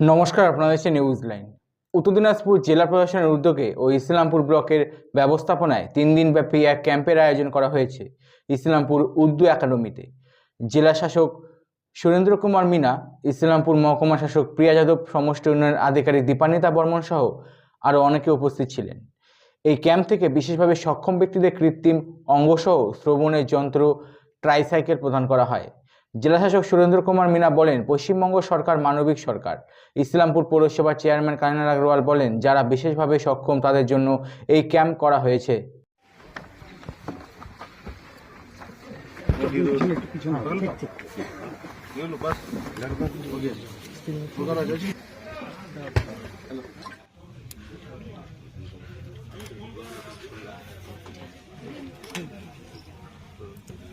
নমস্কার আপনাদের হচ্ছে নিউজ লাইন উত্তর দিনাজপুর জেলা প্রশাসনের উদ্যোগে ও ইসলামপুর ব্লকের ব্যবস্থাপনায় তিন দিনব্যাপী এক ক্যাম্পের আয়োজন করা হয়েছে ইসলামপুর উর্দু একাডেমিতে। জেলা শাসক সুরেন্দ্র কুমার মিনা, ইসলামপুর মহকুমা শাসক প্রিয়া যাদব, সমষ্টি উন্নয়ন আধিকারিক দীপান্বিতা বর্মন সহ আরও অনেকে উপস্থিত ছিলেন। এই ক্যাম্প থেকে বিশেষভাবে সক্ষম ব্যক্তিদের কৃত্রিম অঙ্গসহ শ্রবণের যন্ত্র ট্রাইসাইকেল প্রদান করা হয়। জেলাশাসক সুরেন্দ্র কুমার মিনা বলেন, পশ্চিমবঙ্গ সরকার মানবিক সরকার। ইসলামপুর পৌরসভার চেয়ারম্যান কায়নার আগরওয়াল বলেন, যারা বিশেষভাবে সক্ষম, তাদের জন্য এই ক্যাম্প করা হয়েছে।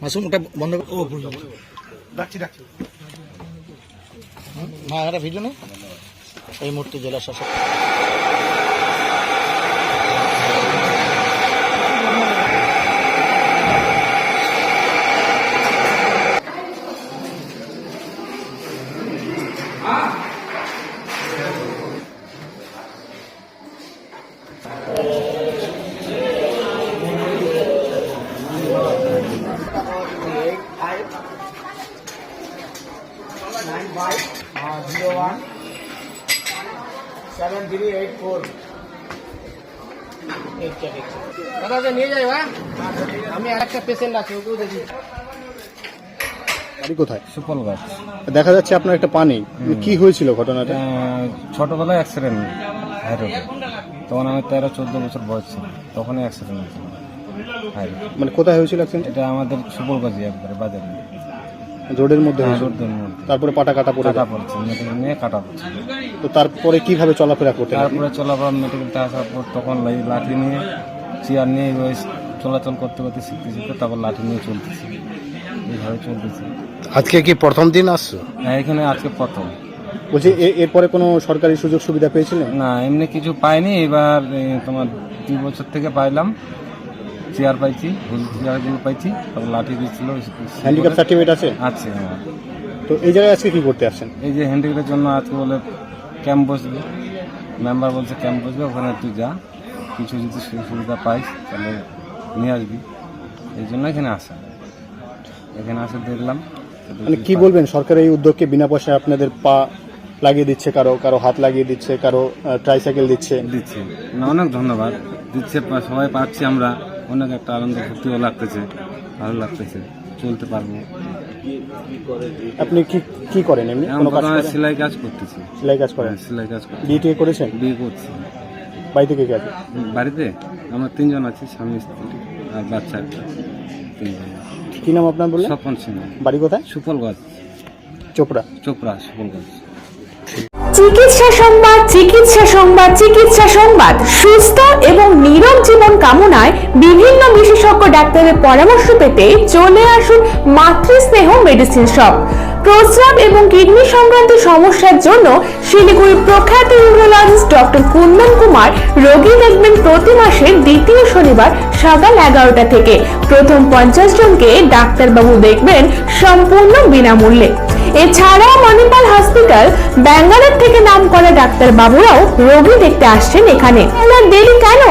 মাসুম ওটা বন্ধ ও ডাকছি ডাকছি না একটা ভিডিও নেই? এই মুহূর্তে জেলা শাসক nine five zero one seven three eight four. দাদা নিয়ে যাই ভাই আমি একটা পেশেন্ট আছে ওকেও দেখি। বাড়ি কোথায়? সুফল গাছ। দেখা যাচ্ছে আপনার একটা পানি কি হয়েছিল ঘটনাটা? ছোটবেলায় অ্যাক্সিডেন্ট তখন আমি তেরো চোদ্দ বছর বয়স ছিল তখনই অ্যাক্সিডেন্ট হয়েছিল। মানে কোথায় হয়েছিল অ্যাক্সিডেন্ট এটা আমাদের সুফল গাছি একবারে বাজারে। মধ্যে হ্যাঁ, হয়েছিল তারপরে পাটা কাটা পড়ে কাটা যায়। পড়ছে মেডিকেল নিয়ে কাটা পড়ছে। তো তারপরে কীভাবে চলাফেরা করতে তারপরে চলাফেরা মেডিকেলটা আসার পর তখন লাই- লাঠি নিয়ে চেয়ার নিয়ে ওই চলাচল করতে করতে শিখতে শিখতে তারপর লাঠি নিয়ে চলতেছি। এইভাবে চলতেছি। আজকে কি প্রথম দিন আসছো? হ্যাঁ, এখানে আজকে প্রথম। বলছি এ- এরপরে কোনো সরকারি সুযোগ সুবিধা পেয়েছিলেন না এমনি কিছু পাইনি। এবার এ, তোমার দুই বছর থেকে পাইলাম। চেয়ার পাইছি হুইল চেয়ারগুলো পাইছি তারপর লাঠি দিচ্ছিল হ্যান্ডিক্যাপ সার্টিফিকেট আছে? আছে আমার তো এই জায়গায় আজকে কি করতে আসছেন? এই যে হ্যান্ডিক্যাপের জন্য আজকে বলে ক্যাম্প বসবে। মেম্বার বলছে ক্যাম্প বসবে ওখানে তুই যা কিছু যদি সুবিধা পাইস তাহলে নিয়ে আসবি। এই জন্য এখানে আসা। এখানে আসে দেখলাম। মানে কি বলবেন সরকার এই উদ্যোগকে বিনা পয়সায় আপনাদের পা লাগিয়ে দিচ্ছে কারও কারও হাত লাগিয়ে দিচ্ছে কারও ট্রাইসাইকেল দিচ্ছে? দিচ্ছে। না অনেক ধন্যবাদ। দিচ্ছে সবাই পাচ্ছি আমরা। অনেক একটা আনন্দ ফুর্তিও লাগতেছে ভালো লাগতেছে চলতে পারব। আপনি কি কি করেন এমনি? কোনো কাজ করেন? সেলাই কাজ করতেছি। সেলাই কাজ করেন? হ্যাঁ, সেলাই কাজ করতেছি বিয়ে টিয়ে করেছেন? বিয়ে করছি। বাড়ি থেকে কাজ বাড়িতে আমরা তিনজন আছি স্বামী স্ত্রী আর বাচ্চা একটা। তিনজন। কি নাম আপনার বললেন? স্বপন সিংহ বাড়ি কোথায়? সুফল গাছ চোপড়া। চোপড়া সুফল গাছ চিকিৎসা সংবাদ চিকিৎসা সংবাদ চিকিৎসা সংবাদ। সুস্থ এবং নীরব জীবন কামনায় বিভিন্ন বিশেষজ্ঞ ডাক্তারের পরামর্শ পেতে চলে আসুন মাতৃস্নেহ মেডিসিন শপ। প্রস্রাব এবং কিডনি সংক্রান্ত সমস্যার জন্য শিলিগুড়ি প্রখ্যাত ইউরোলজিস্ট ডক্টর কুন্দন কুমার রোগী দেখবেন প্রতি মাসের দ্বিতীয় শনিবার সকাল এগারোটা থেকে। প্রথম পঞ্চাশ জনকে ডাক্তারবাবু দেখবেন সম্পূর্ণ বিনামূল্যে। এছাড়াও মণিপাল হসপিটাল ব্যাঙ্গালোর থেকে নাম করা ডাক্তার বাবুরাও রোগী দেখতে আসছেন এখানে। দেরি কেন?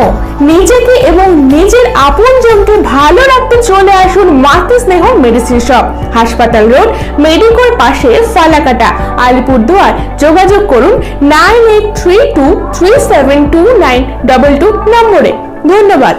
নিজেকে এবং নিজের আপনজনকে ভালো রাখতে চলে আসুন মাতৃ স্নেহ মেডিসিন শপ। হাসপাতাল রোড, মেডিকোর পাশে ফালাকাটা, আলিপুরদুয়ার। যোগাযোগ করুন nine eight three two three seven two nine double two নম্বরে। ধন্যবাদ।